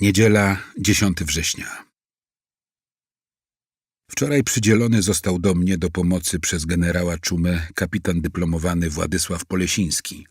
Niedziela, 10 września. Wczoraj przydzielony został do mnie do pomocy przez generała Czumę kapitan dyplomowany Władysław Polesiński.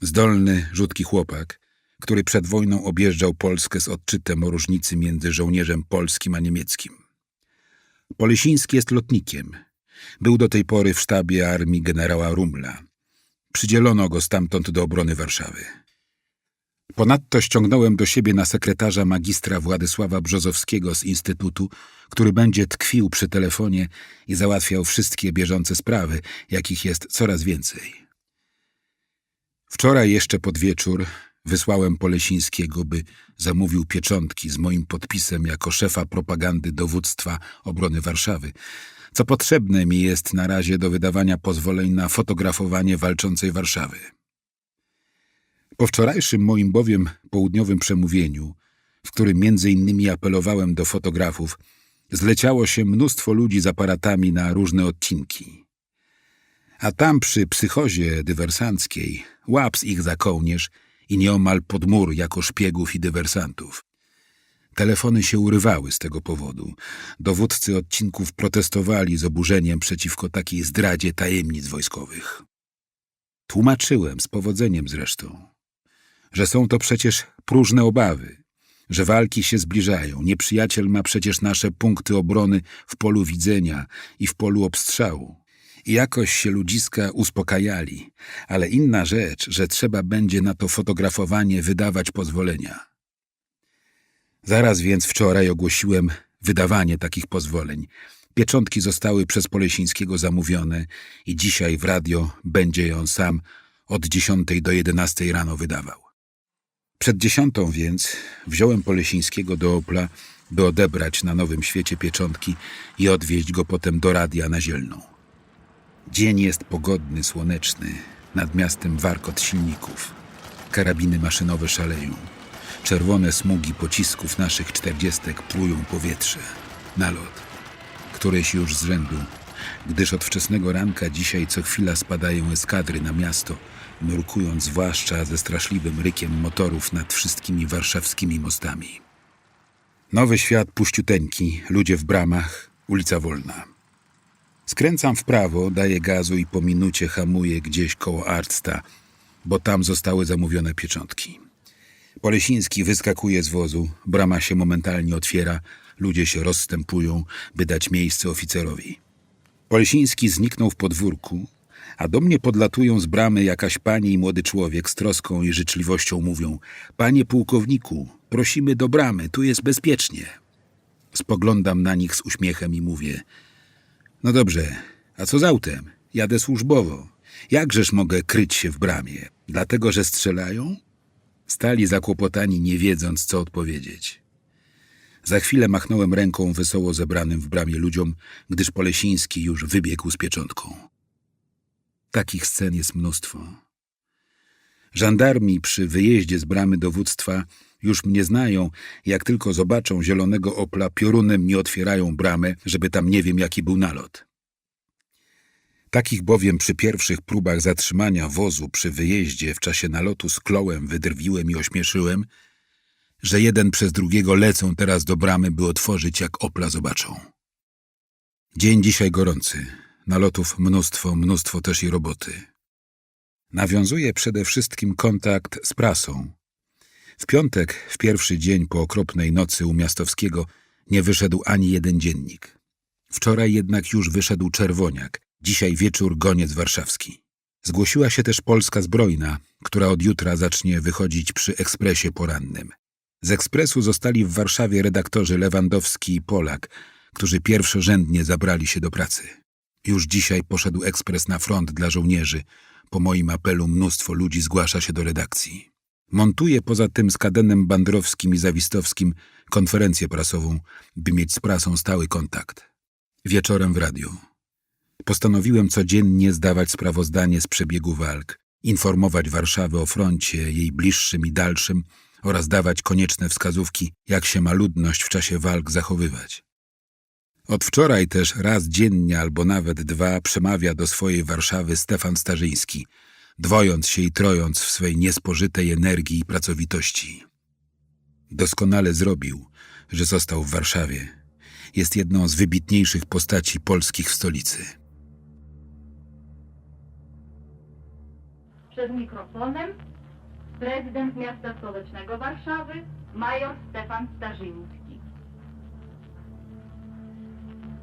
Zdolny, rzutki chłopak, który przed wojną objeżdżał Polskę z odczytem o różnicy między żołnierzem polskim a niemieckim. Polesiński jest lotnikiem. Był do tej pory w sztabie armii generała Rumla. Przydzielono go stamtąd do obrony Warszawy. Ponadto ściągnąłem do siebie na sekretarza magistra Władysława Brzozowskiego z Instytutu, który będzie tkwił przy telefonie i załatwiał wszystkie bieżące sprawy, jakich jest coraz więcej. Wczoraj jeszcze pod wieczór wysłałem Polesińskiego, by zamówił pieczątki z moim podpisem jako szefa propagandy dowództwa obrony Warszawy, co potrzebne mi jest na razie do wydawania pozwoleń na fotografowanie walczącej Warszawy. Po wczorajszym moim bowiem południowym przemówieniu, w którym między innymi apelowałem do fotografów, zleciało się mnóstwo ludzi z aparatami na różne odcinki. A tam przy psychozie dywersanckiej łaps ich za kołnierz i nieomal pod mur jako szpiegów i dywersantów. Telefony się urywały z tego powodu. Dowódcy odcinków protestowali z oburzeniem przeciwko takiej zdradzie tajemnic wojskowych. Tłumaczyłem z powodzeniem zresztą, że są to przecież próżne obawy, że walki się zbliżają. Nieprzyjaciel ma przecież nasze punkty obrony w polu widzenia i w polu obstrzału. I jakoś się ludziska uspokajali, ale inna rzecz, że trzeba będzie na to fotografowanie wydawać pozwolenia. Zaraz więc wczoraj ogłosiłem wydawanie takich pozwoleń. Pieczątki zostały przez Polesińskiego zamówione i dzisiaj w radio będzie ją sam od 10 do 11 rano wydawał. Przed dziesiątą więc wziąłem Polesińskiego do Opla, by odebrać na Nowym Świecie pieczątki i odwieźć go potem do radia na Zielną. Dzień jest pogodny, słoneczny, nad miastem warkot silników. Karabiny maszynowe szaleją. Czerwone smugi pocisków naszych czterdziestek plują powietrze. Nalot. Któreś już z rzędu, gdyż od wczesnego ranka dzisiaj co chwila spadają eskadry na miasto, nurkując zwłaszcza ze straszliwym rykiem motorów nad wszystkimi warszawskimi mostami. Nowy świat puściuteńki, ludzie w bramach, ulica wolna. Skręcam w prawo, daję gazu i po minucie hamuję gdzieś koło Arcta, bo tam zostały zamówione pieczątki. Polesiński wyskakuje z wozu, brama się momentalnie otwiera, ludzie się rozstępują, by dać miejsce oficerowi. Polesiński zniknął w podwórku, a do mnie podlatują z bramy jakaś pani i młody człowiek z troską i życzliwością mówią Panie pułkowniku, prosimy do bramy, tu jest bezpiecznie. Spoglądam na nich z uśmiechem i mówię No dobrze, a co z autem? Jadę służbowo. Jakżeż mogę kryć się w bramie? Dlatego, że strzelają? Stali zakłopotani, nie wiedząc, co odpowiedzieć. Za chwilę machnąłem ręką wesoło zebranym w bramie ludziom, gdyż Polesiński już wybiegł z pieczątką. Takich scen jest mnóstwo. Żandarmi przy wyjeździe z bramy dowództwa już mnie znają, jak tylko zobaczą zielonego opla, piorunem mi otwierają bramę, żeby tam nie wiem jaki był nalot. Takich bowiem przy pierwszych próbach zatrzymania wozu przy wyjeździe w czasie nalotu sklołem, wydrwiłem i ośmieszyłem, że jeden przez drugiego lecą teraz do bramy, by otworzyć, jak opla zobaczą. Dzień dzisiaj gorący. Nalotów mnóstwo, mnóstwo też i roboty. Nawiązuje przede wszystkim kontakt z prasą. W piątek, w pierwszy dzień po okropnej nocy u Miastowskiego, nie wyszedł ani jeden dziennik. Wczoraj jednak już wyszedł Czerwoniak, dzisiaj wieczór Goniec Warszawski. Zgłosiła się też Polska Zbrojna, która od jutra zacznie wychodzić przy ekspresie porannym. Z ekspresu zostali w Warszawie redaktorzy Lewandowski i Polak, którzy pierwszorzędnie zabrali się do pracy. Już dzisiaj poszedł ekspres na front dla żołnierzy. Po moim apelu mnóstwo ludzi zgłasza się do redakcji. Montuję poza tym z Kadenem Bandrowskim i Zawistowskim konferencję prasową, by mieć z prasą stały kontakt. Wieczorem w radiu. Postanowiłem codziennie zdawać sprawozdanie z przebiegu walk, informować Warszawę o froncie, jej bliższym i dalszym oraz dawać konieczne wskazówki, jak się ma ludność w czasie walk zachowywać. Od wczoraj też raz dziennie albo nawet dwa przemawia do swojej Warszawy Stefan Starzyński, dwojąc się i trojąc w swej niespożytej energii i pracowitości. Doskonale zrobił, że został w Warszawie. Jest jedną z wybitniejszych postaci polskich w stolicy. Przed mikrofonem prezydent miasta stołecznego Warszawy, major Stefan Starzyński.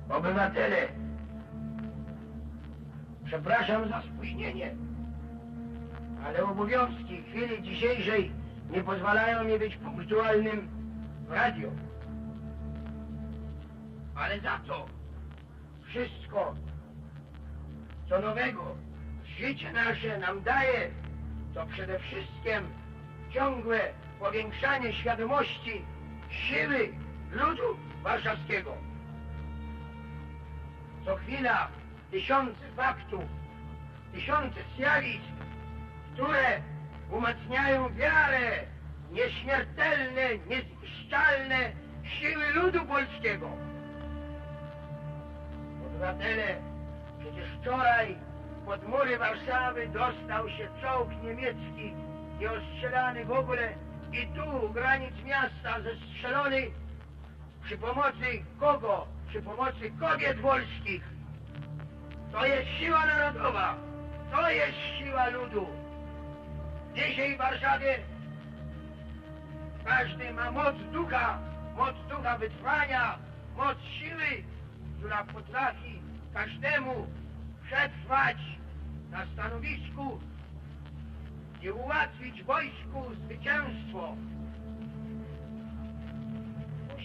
Obywatele, przepraszam za spóźnienie, ale obowiązki chwili dzisiejszej nie pozwalają mi być punktualnym w radio. Ale za to wszystko, co nowego życie nasze nam daje, to przede wszystkim ciągłe powiększanie świadomości siły ludu warszawskiego. Co chwila tysiące faktów, tysiące zjawisk, które umacniają wiarę nieśmiertelne, niezniszczalne siły ludu polskiego. Obywatele, przecież wczoraj pod mury Warszawy dostał się czołg niemiecki nieostrzelany w ogóle i tu u granic miasta zestrzelony przy pomocy kogo? Przy pomocy kobiet wolskich. To jest siła narodowa. To jest siła ludu. Dzisiaj w Warszawie każdy ma moc ducha, moc ducha wytrwania, moc siły, która potrafi każdemu przetrwać na stanowisku i ułatwić wojsku zwycięstwo.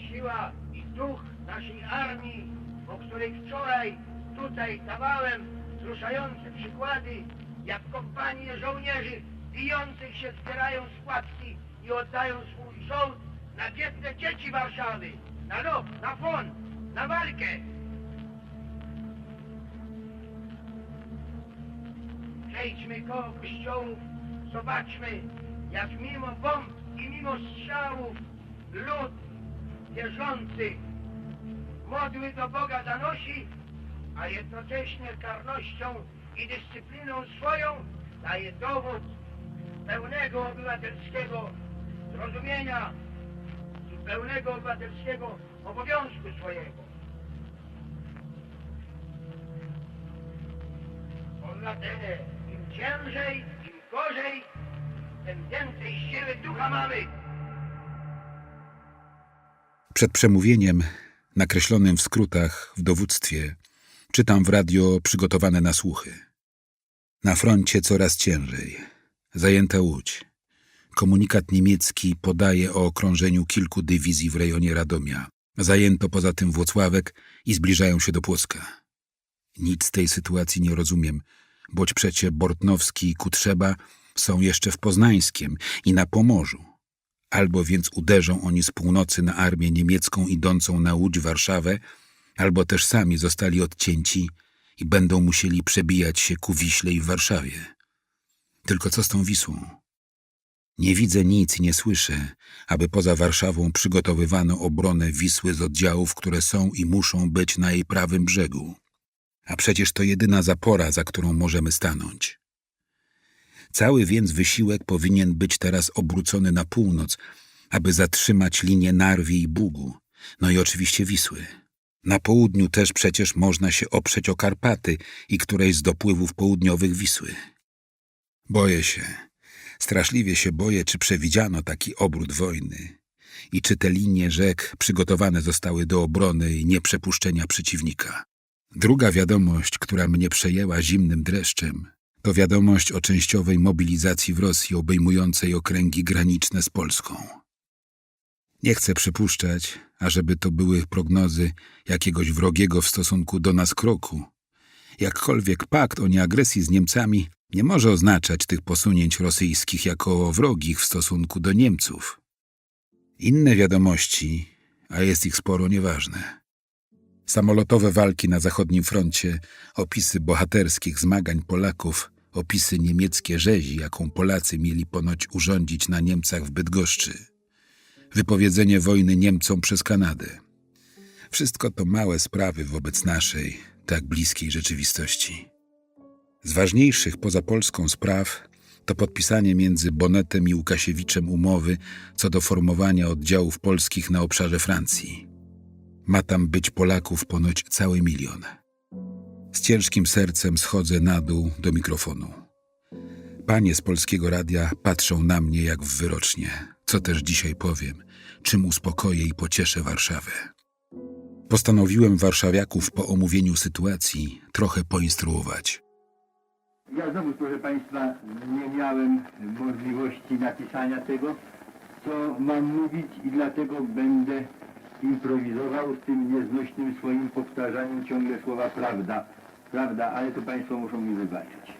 Siła duch naszej armii, o której wczoraj tutaj dawałem wzruszające przykłady, jak kompanie żołnierzy bijących się zbierają składki i oddają swój żołd na biedne dzieci Warszawy, na lob, na fon, na walkę. Przejdźmy koło kościołów, zobaczmy, jak mimo bomb i mimo strzałów lud wierzący modły do Boga zanosi, a jednocześnie karnością i dyscypliną swoją daje dowód pełnego obywatelskiego zrozumienia i pełnego obywatelskiego obowiązku swojego. Obywatele, im ciężej, im gorzej, tym więcej siły ducha mamy. Przed przemówieniem, nakreślonym w skrótach w dowództwie, czytam w radio przygotowane na słuchy. Na froncie coraz ciężej. Zajęta Łódź. Komunikat niemiecki podaje o okrążeniu kilku dywizji w rejonie Radomia. Zajęto poza tym Włocławek i zbliżają się do Płocka. Nic z tej sytuacji nie rozumiem, boć przecie Bortnowski i Kutrzeba są jeszcze w Poznańskiem i na Pomorzu. Albo więc uderzą oni z północy na armię niemiecką idącą na Łódź Warszawę, albo też sami zostali odcięci i będą musieli przebijać się ku Wiśle i Warszawie. Tylko co z tą Wisłą? Nie widzę nic i nie słyszę, aby poza Warszawą przygotowywano obronę Wisły z oddziałów, które są i muszą być na jej prawym brzegu. A przecież to jedyna zapora, za którą możemy stanąć. Cały więc wysiłek powinien być teraz obrócony na północ, aby zatrzymać linię Narwi i Bugu, no i oczywiście Wisły. Na południu też przecież można się oprzeć o Karpaty i którejś z dopływów południowych Wisły. Boję się, straszliwie się boję, czy przewidziano taki obrót wojny i czy te linie rzek przygotowane zostały do obrony i nieprzepuszczenia przeciwnika. Druga wiadomość, która mnie przejęła zimnym dreszczem, to wiadomość o częściowej mobilizacji w Rosji obejmującej okręgi graniczne z Polską. Nie chcę przypuszczać, ażeby to były prognozy jakiegoś wrogiego w stosunku do nas kroku. Jakkolwiek pakt o nieagresji z Niemcami nie może oznaczać tych posunięć rosyjskich jako wrogich w stosunku do Niemców. Inne wiadomości, a jest ich sporo, nieważne. Samolotowe walki na zachodnim froncie, opisy bohaterskich zmagań Polaków, opisy niemieckie rzezi, jaką Polacy mieli ponoć urządzić na Niemcach w Bydgoszczy. Wypowiedzenie wojny Niemcom przez Kanadę. Wszystko to małe sprawy wobec naszej, tak bliskiej rzeczywistości. Z ważniejszych poza Polską spraw To podpisanie między Bonetem i Łukasiewiczem umowy co do formowania oddziałów polskich na obszarze Francji. Ma tam być Polaków ponoć cały milion. Z ciężkim sercem schodzę na dół do mikrofonu. Panie z polskiego radia patrzą na mnie jak w wyrocznie. Co też dzisiaj powiem, czym uspokoję i pocieszę Warszawę. Postanowiłem warszawiaków po omówieniu sytuacji trochę poinstruować. Ja znowu, proszę Państwa, nie miałem możliwości napisania tego, co mam mówić i dlatego będę improwizował z tym nieznośnym swoim powtarzaniem ciągle słowa prawda. Prawda, ale to Państwo muszą mi wybaczyć.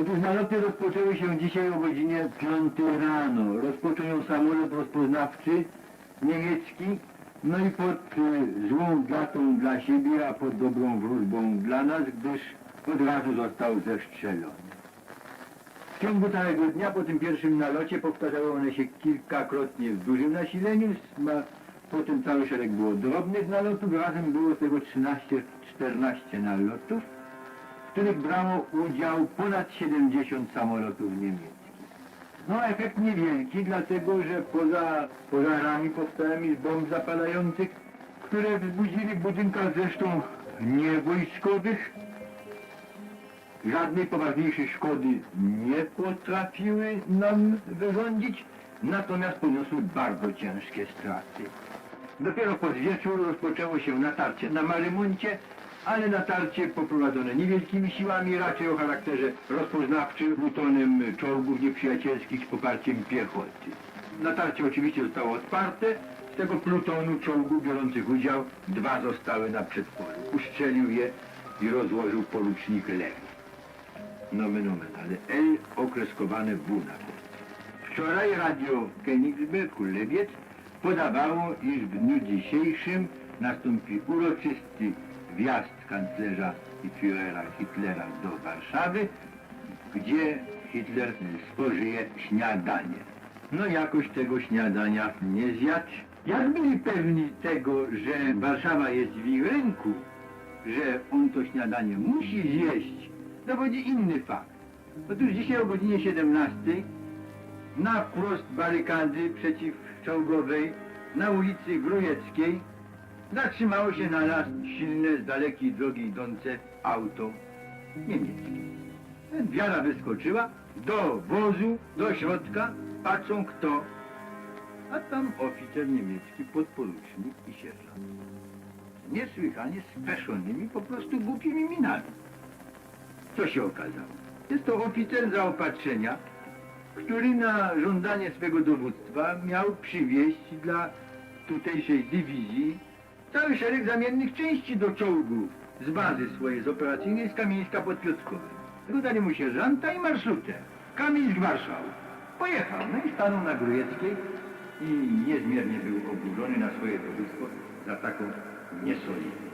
Otóż naloty rozpoczęły się dzisiaj o godzinie 5 rano. Rozpoczął ją samolot rozpoznawczy niemiecki, no i pod y, złą datą dla siebie, a pod dobrą wróżbą dla nas, gdyż od razu został zestrzelony. W ciągu całego dnia po tym pierwszym nalocie powtarzały one się kilkakrotnie w dużym nasileniu, potem cały szereg było drobnych nalotów, razem było tego 13-14 nalotów, w których brało udział ponad 70 samolotów niemieckich. No efekt niewielki, dlatego że poza pożarami powstałymi z bomb zapalających, które wzbudzili w budynkach zresztą niewojskowych, żadnej poważniejszej szkody nie potrafiły nam wyrządzić, natomiast poniosły bardzo ciężkie straty. Dopiero po wieczór rozpoczęło się natarcie na Marymoncie, ale natarcie poprowadzone niewielkimi siłami, raczej o charakterze rozpoznawczym, plutonem czołgów nieprzyjacielskich z poparciem piechoty. Natarcie oczywiście zostało otwarte, z tego plutonu czołgów biorących udział dwa zostały na przedpolu. Ustrzelił je i rozłożył porucznik Lewi. Nomen omen, ale L okreskowane W na końcu. Wczoraj radio Königsberg Kulebiec podawało, iż w dniu dzisiejszym nastąpi uroczysty wjazd kanclerza i Führera Hitlera do Warszawy, gdzie Hitler spożyje śniadanie. No jakoś tego śniadania nie zjadł. Jak byli pewni tego, że Warszawa jest w ich ręku, że on to śniadanie musi zjeść, dowodzi inny fakt. Otóż dzisiaj o godzinie 17 na wprost barykady przeciwczołgowej na ulicy Grujeckiej zatrzymało się na nas silne z dalekiej drogi idące auto niemieckie. Wiara wyskoczyła do wozu, do środka, patrzą kto, a tam oficer niemiecki, podporucznik i sierżant. Niesłychanie speszonymi, po prostu głupimi minami. Co się okazało? Jest to oficer zaopatrzenia, który na żądanie swego dowództwa miał przywieźć dla tutejszej dywizji cały szereg zamiennych części do czołgu z bazy swojej z operacyjnej z Kamieńska pod Piotrkowem. Dodali mu sierżanta i marszrutę. Kamieńsk Warszaw. Pojechał, no i stanął na Grujeckiej i niezmiernie był oburzony na swoje dowództwo za taką niesolidność.